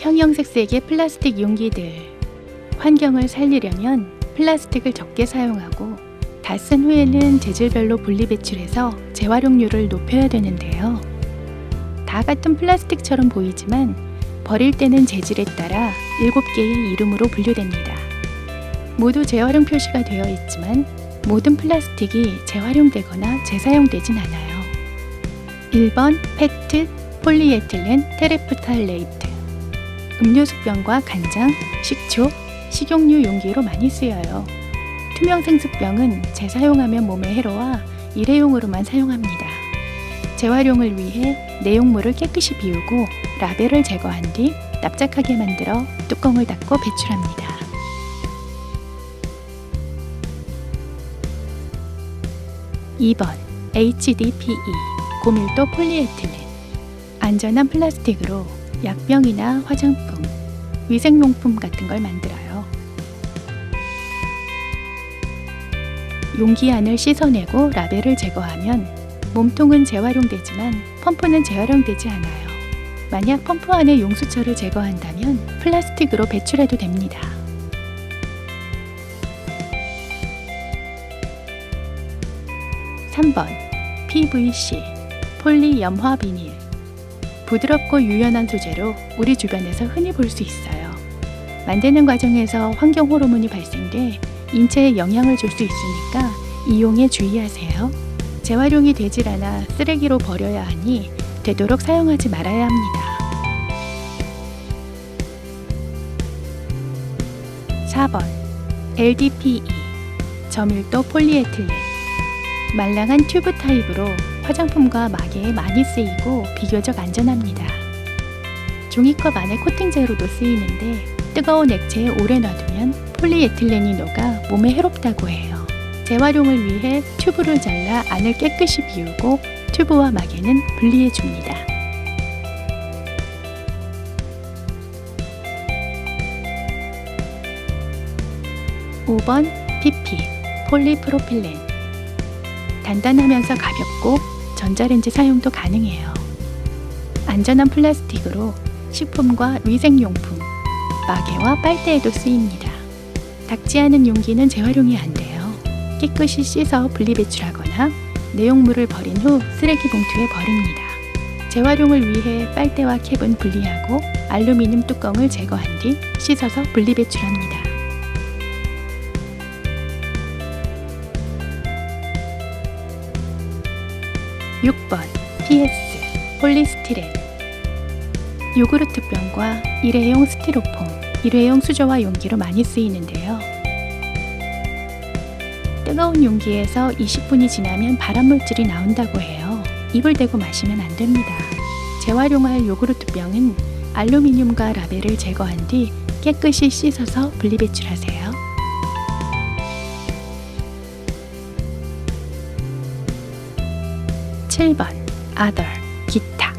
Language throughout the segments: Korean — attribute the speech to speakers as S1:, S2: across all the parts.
S1: 형형색색의 플라스틱 용기들. 환경을 살리려면 플라스틱을 적게 사용하고 다 쓴 후에는 재질별로 분리 배출해서 재활용률을 높여야 되는데요. 다 같은 플라스틱처럼 보이지만 버릴 때는 재질에 따라 7개의 이름으로 분류됩니다. 모두 재활용 표시가 되어 있지만 모든 플라스틱이 재활용되거나 재사용되진 않아요. 1번 페트, 폴리에틸렌, 테레프탈레이트 음료수병과 간장, 식초, 식용유 용기로 많이 쓰여요. 투명 생수병은 재사용하면 몸에 해로워 일회용으로만 사용합니다. 재활용을 위해 내용물을 깨끗이 비우고 라벨을 제거한 뒤 납작하게 만들어 뚜껑을 닫고 배출합니다. (2번) HDPE 고밀도 폴리에틸렌 안전한 플라스틱으로 약병이나 화장품, 위생용품 같은 걸 만들어요. 용기 안을 씻어내고 라벨을 제거하면 몸통은 재활용되지만 펌프는 재활용되지 않아요. 만약 펌프 안에 용수철을 제거한다면 플라스틱으로 배출해도 됩니다. (3번) PVC 폴리 염화 비닐 부드럽고 유연한 소재로 우리 주변에서 흔히 볼 수 있어요. 만드는 과정에서 환경 호르몬이 발생돼 인체에 영향을 줄 수 있으니까 이용에 주의하세요. 재활용이 되질 않아 쓰레기로 버려야 하니 되도록 사용하지 말아야 합니다. 4번 LDPE 저밀도 폴리에틸렌 말랑한 튜브 타입으로 화장품과 마개에 많이 쓰이고 비교적 안전합니다. 종이컵 안에 코팅제로도 쓰이는데 뜨거운 액체에 오래 놔두면 폴리에틸렌이 녹아 몸에 해롭다고 해요. 재활용을 위해 튜브를 잘라 안을 깨끗이 비우고 튜브와 마개는 분리해 줍니다. (5번) PP 폴리프로필렌 단단하면서 가볍고 전자레인지 사용도 가능해요. 안전한 플라스틱으로 식품과 위생용품, 마개와 빨대에도 쓰입니다. 닦지 않은 용기는 재활용이 안 돼요. 깨끗이 씻어 분리배출하거나 내용물을 버린 후 쓰레기 봉투에 버립니다. 재활용을 위해 빨대와 캡은 분리하고 알루미늄 뚜껑을 제거한 뒤 씻어서 분리배출합니다. 6번 PS 폴리스티렌 요구르트 병과 일회용 스티로폼, 일회용 수저와 용기로 많이 쓰이는데요. 뜨거운 용기에서 20분이 지나면 발암물질이 나온다고 해요. 입을 대고 마시면 안 됩니다. 재활용할 요구르트 병은 알루미늄과 라벨을 제거한 뒤 깨끗이 씻어서 분리배출하세요. 7번 other 기타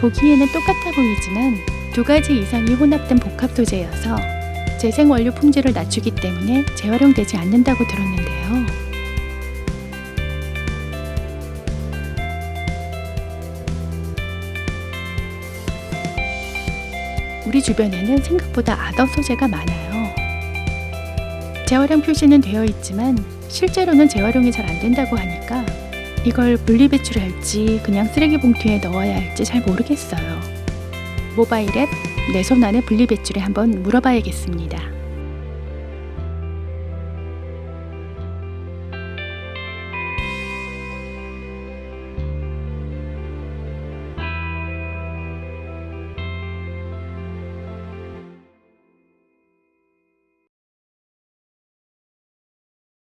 S1: 보기에는 똑같아 보이지만 두 가지 이상이 혼합된 복합 소재여서 재생 원료 품질을 낮추기 때문에 재활용되지 않는다고 들었는데요. 우리 주변에는 생각보다 아더 소재가 많아요. 재활용 표시는 되어 있지만 실제로는 재활용이 잘 안 된다고 하니까 이걸 분리 배출할지 그냥 쓰레기 봉투에 넣어야 할지 잘 모르겠어요. 모바일 앱 내 손 안에 분리 배출에 한번 물어봐야겠습니다.